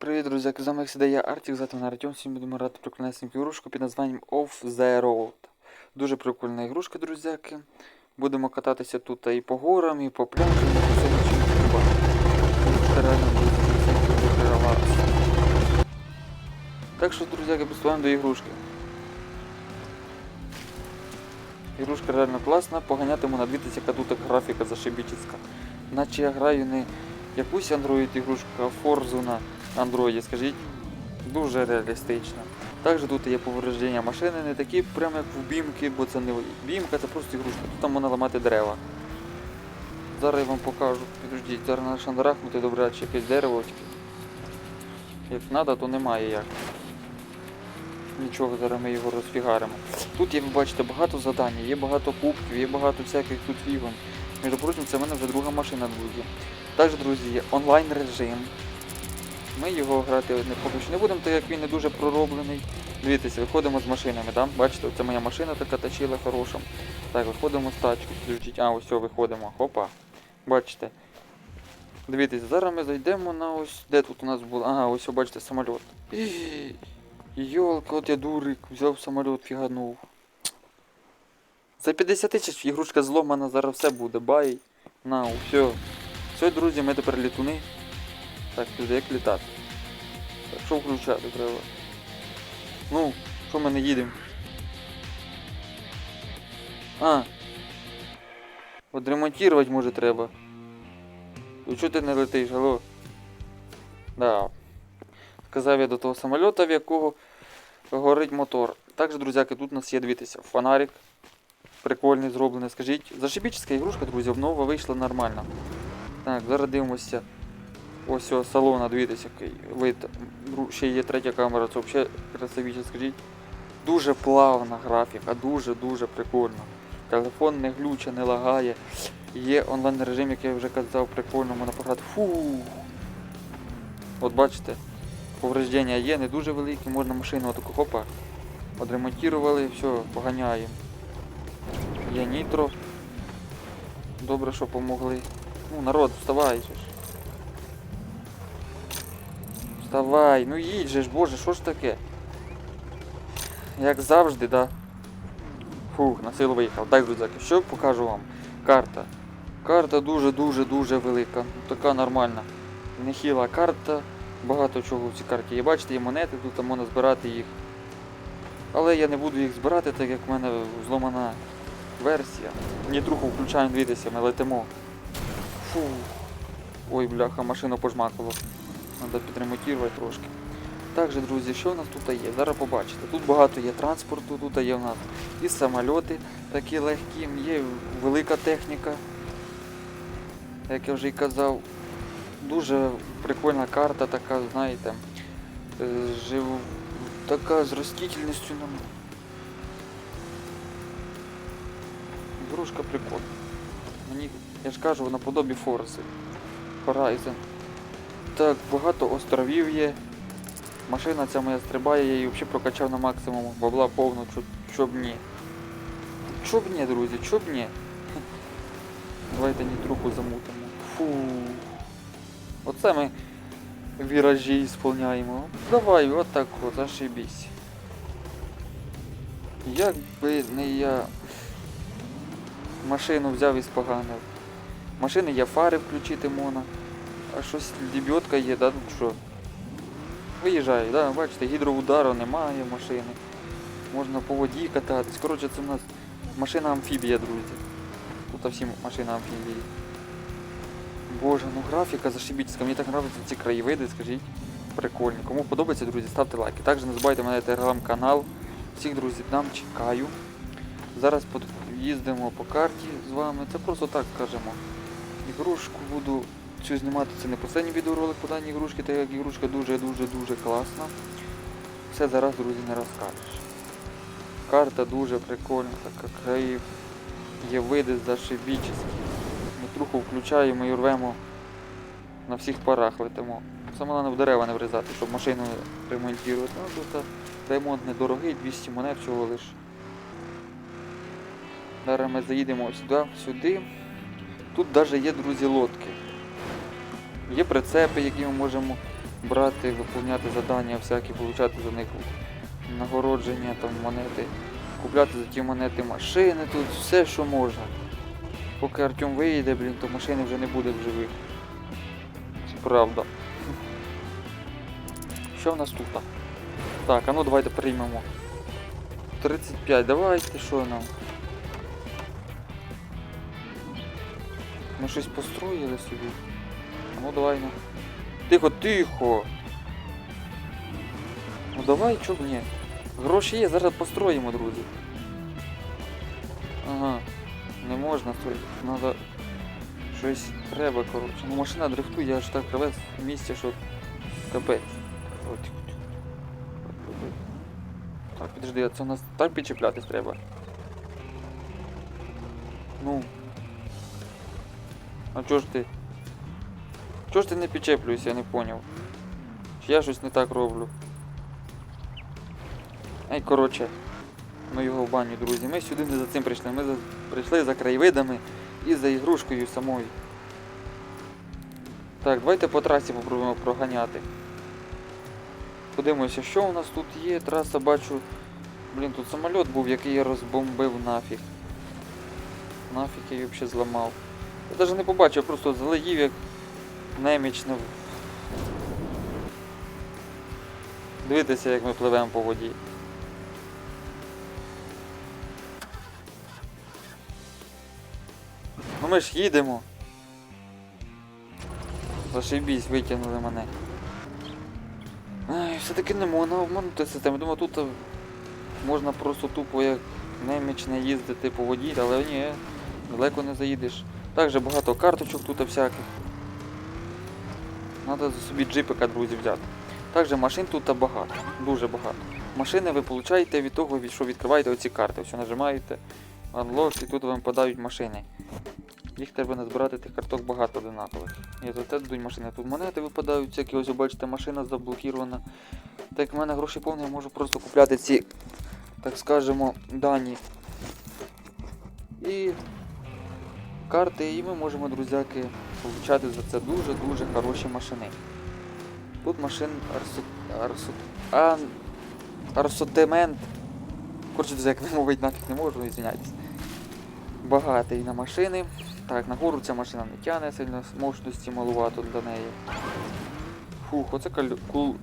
Привіт, друзі! З вами як завжди я Артік, звати мене Артем. Сьогодні будемо грати прикольнесеньку ігрушку під названням Off the Road. Дуже прикольна ігрушка, друзяки. Будемо кататися тут і по горам, і по пляжам, і по всьому чому треба. Ігрушка реально буде дуже. Так що, друзяки, приступаємо до ігрушки. Ігрушка реально класна, поганятиму на 2000 яка тут графіка зашибічська. Наче я граю не якусь Android ігрушку, а Forza Android, скажіть. Дуже реалістично. Також тут є повреждення машини, не такі прямо як в бімки, бо це не бімка, це просто ігрушка. Тут там можна ламати дерева. Зараз я вам покажу. Підождіть, зараз на шандарахнути добряче якесь дерево. Як треба, то немає як. Нічого, зараз ми його розфігаримо. Тут є, ви бачите, багато завдань, є багато кубків, є багато всяких тут фігон. Між прочим, це в мене вже друга машина, друзі. Також, друзі, є онлайн режим. Ми його грати не поки що не будемо, так як він не дуже пророблений. Дивіться, виходимо з машинами, да? бачите, це моя машина така точила хороша. Так, виходимо з тачки. А ось виходимо. Хопа. Бачите. Дивіться, зараз ми зайдемо на ось. Де тут у нас було? Ага, ось бачите, самоліт. Йолка, от я дурик, взяв самоліт, фіганув. За 50 тисяч ігрушка зломана, зараз все буде. Бай. На, все. Все, друзі, ми тепер літуни. Так, туди як літати. Так, що включати треба? Ну, що ми не їдемо? А. Отремонтувати може треба. Ну чого ти не летиш, алло? Да. Сказав я до того самольота, в якого горить мотор. Також, друзяки, тут у нас є, дивіться, фонарик. Прикольний зроблений, скажіть. Зашибічська ігрушка, друзі, обнова вийшла нормально. Так, зараз дивимося. Ось цього салона, дивіться, який вид. Ще є третя камера, це взагалі красивіше, скажіть. Дуже плавна графіка, дуже-дуже прикольно. Телефон не глюче, не лагає. Є онлайн режим, як я вже казав, прикольно можна пограти. Фу. От бачите, повреждення є, не дуже великі, можна машину отаку хопа. Odремонтували, все, поганяємо. Є нітро. Добре, що помогли. Ну, народ, вставай Вставай, ну їдь же ж, боже, що ж таке? Як завжди, да? Фух, на силу виїхав. Так, друзяки, що покажу вам? Карта. Карта дуже-дуже-дуже велика. Така нормальна. Нехіла карта. Багато чого в цій карті є. Бачите, є монети, тут можна збирати їх. Але я не буду їх збирати, так як в мене зломана версія. Нітруху включаємо, дивіться, ми летимо. Фу. Ой, бляха, машину пожмакало. Треба підремонтувати трошки. Також, друзі, що у нас тут є? Зараз побачите. Тут багато є транспорту, тут є в нас і самольоти такі легкі, є велика техніка. Як я вже й казав, дуже прикольна карта така, знаєте, е, жив... така з ростительністю. нам. Дружка прикольна. Мені, я ж кажу, наподобі Форси. Horizon. Так, багато островів є. Машина ця моя стрибає, я її взагалі прокачав на максимум. Бабла повно, чо, чо ні. Чо б ні, друзі, чо б ні. Давайте нітруху замутимо. Фу. Оце ми віражі сповняємо. Давай, отак от, зашибісь. Як би не я машину взяв і споганив. Машини є фари включити можна. А щось лебідка є, да, тут що? Виїжджає, да, бачите, гідроудару немає машини. Можна по воді кататись. Коротше, це в нас машина амфібія, друзі. Тут всі машини амфібії. Боже, ну графіка зашибітська, мені так подобаються ці краєвиди, скажіть. Прикольні. Кому подобається, друзі, ставте лайки. Також не забувайте мене телеграм-канал. Всіх друзів там чекаю. Зараз їздимо по карті з вами. Це просто так скажемо. Ігрушку буду цю знімати. Це не останній відеоролик по даній ігрушці, так як ігрушка дуже-дуже-дуже класна. Все зараз, друзі, не розкажеш. Карта дуже прикольна, така країв. Є види зашибічні. Ми труху включаємо і рвемо на всіх парах летимо. Саме головне в дерева не врізати, щоб машину ремонтувати. Ну тут ремонт недорогий, 200 монет всього лиш. Зараз ми заїдемо сюди, сюди. Тут навіть є, друзі, лодки. Є прицепи, які ми можемо брати, виповняти завдання, всякі, получати за них нагородження, там монети, купляти за ті монети машини, тут все, що можна. Поки Артем виїде, блін, то машини вже не буде в живих. Це правда. Що в нас тут? Так, а ну давайте приймемо. 35, давайте, що нам? Ми щось построїли собі. Ну давай ну. Тихо, тихо. Ну давай, чо б ні. Гроші є, зараз построїмо, друзі. Ага. Не можна строїти. Надо щось треба, коротше. Ну машина дрифтує, я ж так привез в місці, що капець. Так, підожди, це у нас так підчіплятись треба. Ну. А чого ж ти? Чого ж ти не підчеплюєшся, я не поняв. Чи я щось не так роблю? Ей, коротше, ну його в баню, друзі. Ми сюди не за цим прийшли. Ми за... прийшли за краєвидами і за ігрушкою самою. Так, давайте по трасі попробуємо проганяти. Подивимося, що у нас тут є. Траса бачу. Блін, тут самоліт був, який я розбомбив нафіг. Нафіг я її взагалі зламав. Я навіть не побачив, просто залетів як немічно. Дивіться, як ми пливемо по воді. Ну ми ж їдемо. Зашибісь, витягнули мене. Все-таки не можна обманути систему. Думаю, тут можна просто тупо як немічне їздити по воді, але ні, далеко не заїдеш. Також багато карточок тут всяких. Треба собі джипика, друзі, взяти. Також машин тут багато, дуже багато. Машини ви получаєте від того, що відкриваєте оці карти. Все нажимаєте Unlock і тут вам подають машини. Їх треба назбирати тих карток багато одинакових. І за це дадуть машини. Тут монети випадають, всякі ось бачите, машина заблокірована. Так як в мене гроші повні, я можу просто купляти ці, так скажемо, дані. І карти, і ми можемо, друзяки, получати за це дуже-дуже хороші машини. Тут машин арсу... ан... арсотимент. Коротше, як вимовити нафіг не можу, ізвиняйтесь. Багатий на машини. Так, нагору ця машина не тягне сильно мощності малувато для неї. Фух, оце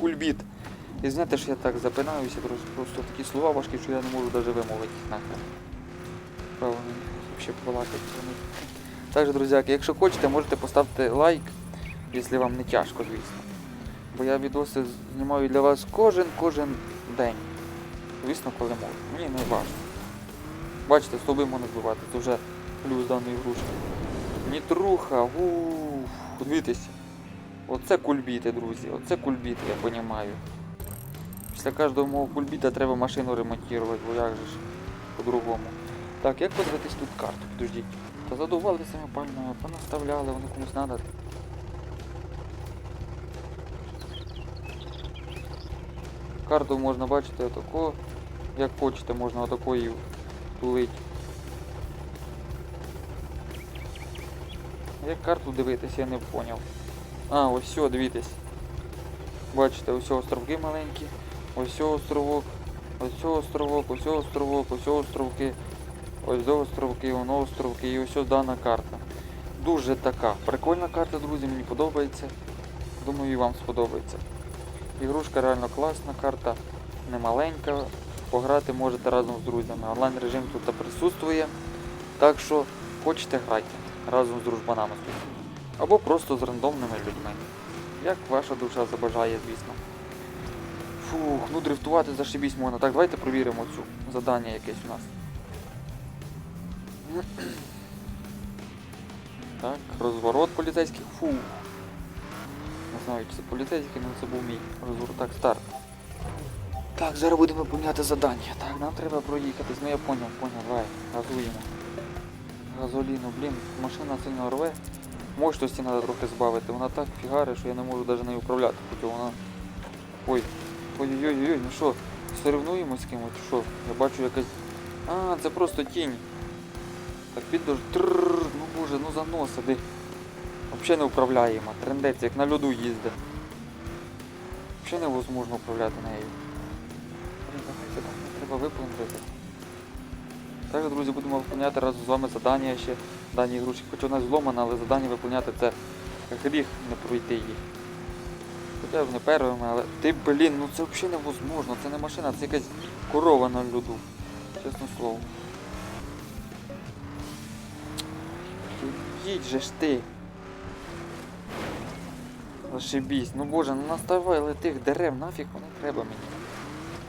кульбіт. І знаєте, що я так запинаюся, просто, такі слова важкі, що я не можу навіть вимовити їх нахрен. Право, взагалі балакати Також, друзяки, якщо хочете, можете поставити лайк, якщо вам не тяжко, звісно. Бо я відоси знімаю для вас кожен кожен день. Звісно, коли можу. Мені не важко. Бачите, стовби можна збивати, це вже плюс даної грушки. Нітруха, уф, дивіться. Оце кульбіти, друзі, оце кульбіти, я розумію. Після кожного кульбіта треба машину ремонтувати, бо як же ж по-другому. Так, як подивитись тут карту? Підождіть. Та задували цими пальмами, понаставляли, вони комусь треба. Карту можна бачити отако, як хочете, можна отакою тулить. Як карту дивитись, я не поняв. А, ось все, дивіться. Бачите, ось островки маленькі, ось островок, ось островок, ось островок, ось островки, ось до островки, воно островки і ось дана карта. Дуже така прикольна карта, друзі, мені подобається. Думаю, і вам сподобається. Ігрушка реально класна, карта не маленька. Пограти можете разом з друзями. Онлайн режим тут присутствує. Так що хочете грайте разом з дружбанами. Або просто з рандомними людьми. Як ваша душа забажає, звісно. Фух, ну дрифтувати зашибісь можна. Так, давайте провіримо цю задання якесь у нас. Так, розворот поліцейських. Фух. Не знаю, чи це поліцейський, але це був мій розворот. Так, старт. Так, зараз будемо поміняти завдання. Так, нам треба проїхатись. Ну я поняв, поняв, давай, газуємо. Газоліну, блін, машина сильно рве. Мощності треба трохи збавити. Вона так фігаре, що я не можу навіть нею управляти. Хоча вона. Ой. Ой-ой-ой, ну що, соревнуємось з кимось, що? Я бачу якась. А, це просто тінь. Так. Трррр, ну боже, ну заноса, де. Взагалі не управляємо. Трендець, як на льоду їздить. Взагалі невозможно управляти нею. Не треба виплатити. Так, друзі, будемо виконувати разом з вами задання ще дані ігрушки. Хоч вона зломана, але задання виконувати це гріх не пройти їх. Хоча б не первими, але. Ти, блін, ну це взагалі невозможно. Це не машина, це якась корова на льоду. Чесне слово. Їдь же ж ти. Зашибісь. Ну боже, ну наставай тих дерев, нафіг вони треба мені.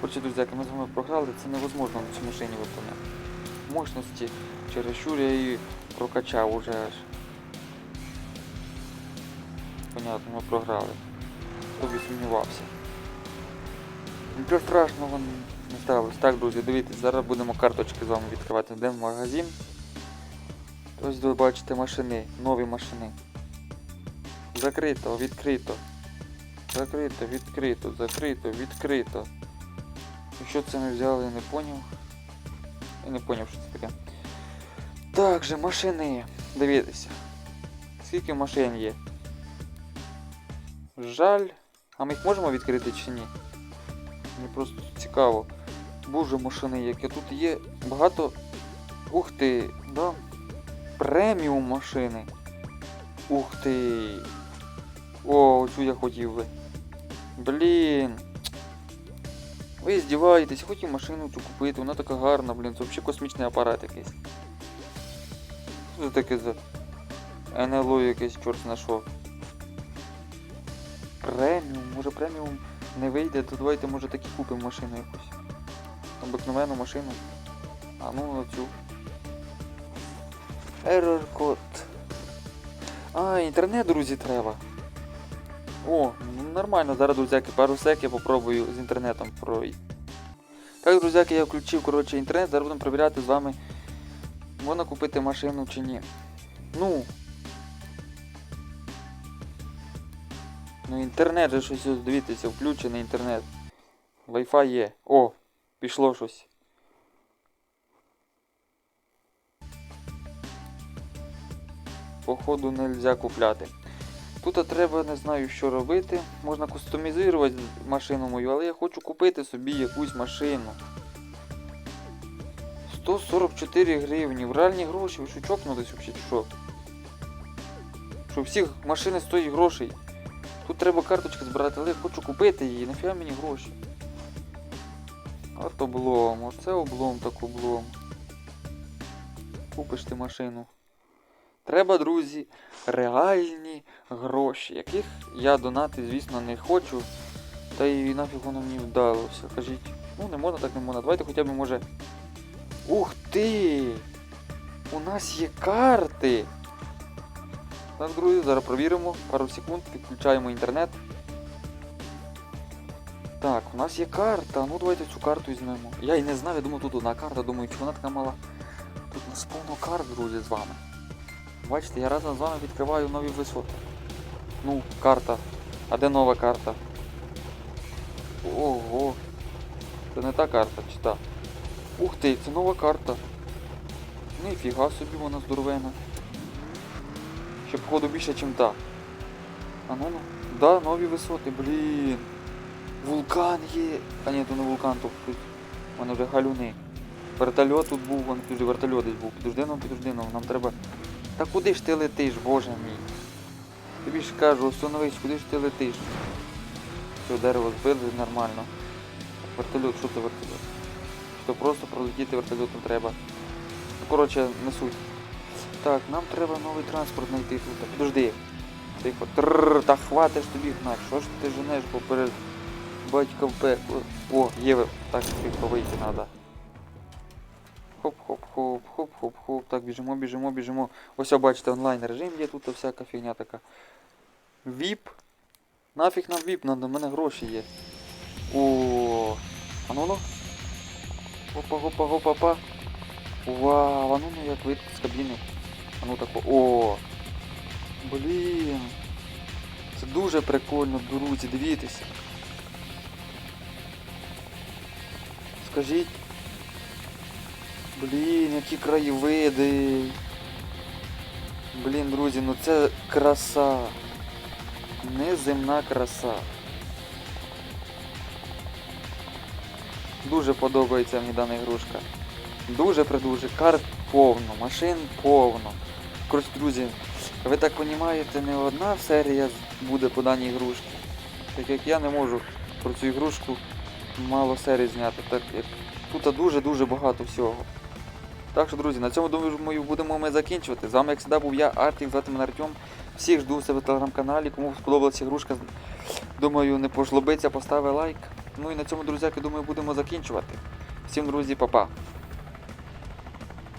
Коротше, друзяки, ми з вами програли, це невозможно на цій машині виконати. Мощності чересчур я її прокачав уже аж. Понятно, ми програли. Хто б сумнівався. Нічого страшного не сталося. Так, друзі, дивіться, зараз будемо карточки з вами відкривати. Йдемо в магазин. Ось ви бачите машини, нові машини. Закрито, відкрито. Закрито, відкрито, закрито, відкрито. І що це ми взяли, я не поняв. Я не поняв, що це таке. Так же, машини. Дивіться. Скільки машин є? Жаль. А ми їх можемо відкрити чи ні? Мені просто цікаво. Боже машини, яке тут є багато. Ух ти, да? Преміум машини. Ух ти. О, оцю я хотів би. Блін. Ви здіваєтесь, хотів машину цю купити, вона така гарна, блін, це взагалі космічний апарат якийсь. Що це таке за НЛО якесь, чорт знайшов. Преміум, може преміум не вийде, то давайте може таки купимо машину якусь. Обикновену машину. А ну оцю. Error код. А, інтернет, друзі, треба. О, ну нормально, зараз, друзяки, пару сек я попробую з інтернетом пройти. Так, друзяки, я включив коротше, інтернет, зараз будемо перевіряти з вами, можна купити машину чи ні. Ну. Ну інтернет же щось, дивіться, включений інтернет. Wi-Fi є. О, пішло щось. Походу нельзя купляти. Тут треба не знаю, що робити. Можна кустомізувати машину мою, але я хочу купити собі якусь машину. 144 гривні. В реальні гроші, ви що чокнулись взагалі, що? Що всіх машини стоять грошей. Тут треба карточки збирати, але я хочу купити її, нафіга мені гроші. От облом, оце облом так облом. Купиш ти машину. Треба, друзі, реальні гроші, яких я донати, звісно, не хочу. Та і нафіг воно мені вдалося. Кажіть, ну не можна, так не можна. Давайте хоча б може. Ух ти! У нас є карти! Так, друзі, зараз провіримо. Пару секунд, підключаємо інтернет. Так, у нас є карта. Ну давайте цю карту візьмемо. Я і не знав, я думав, тут одна карта, думаю, чи вона така мала. Тут у нас повно карт, друзі, з вами. Бачите, я разом з вами відкриваю нові висоти. Ну, карта. А де нова карта? Ого. Це не та карта, чи та? Ух ти, це нова карта. Ніфіга собі вона здоровена. Ще походу більше, ніж та. А ну ну. Да, нові висоти, блін. Вулкан є. А ні, то не вулкан, то тут. Мене вже галюни. Вертольот тут був, вон вертольот десь був. Підожди нам, підожди нам, нам треба. Та куди ж ти летиш, боже мій? Тобі ж кажу, остановись, куди ж ти летиш? Все, дерево збили нормально. Вертольот, що це вертольот? Що просто пролетіти вертольотом треба. Ну, коротше, не суть. Так, нам треба новий транспорт знайти тут. Підожди. Тихо. Трррр, та хватиш тобі гнать. Що ж ти женеш поперед батька в? О, є. Так, тихо вийти треба. Хоп-хоп-хоп, хоп-хоп-хоп. Так, біжимо, біжимо, біжимо. Ось, бачите, онлайн режим є тут всяка фігня така. Віп. Нафіг нам віп в мене гроші є. О, а ну ну. Опа, опа, опа, опа. Вау, а ну ну як вийти з кабіни. А ну тако. О! Блін. Це дуже прикольно, друзі, дивіться. Скажіть. Блін, які краєвиди. Блін, друзі, ну це краса. Неземна краса. Дуже подобається мені дана ігрушка. Дуже придуже. Карт повно, машин повно. Коротше, друзі, ви так розумієте, не одна серія буде по даній ігрушці. Так як я не можу про цю ігрушку мало серій зняти, так як тут дуже-дуже багато всього. Так що, друзі, на цьому думаю, будемо ми закінчувати. З вами, як завжди, був я, Артік, звати мене Артем. Всіх жду у себе в телеграм-каналі. Кому сподобалася ігрушка, думаю, не пожлобиться, постави лайк. Ну і на цьому, друзяки, думаю, будемо закінчувати. Всім, друзі, па-па.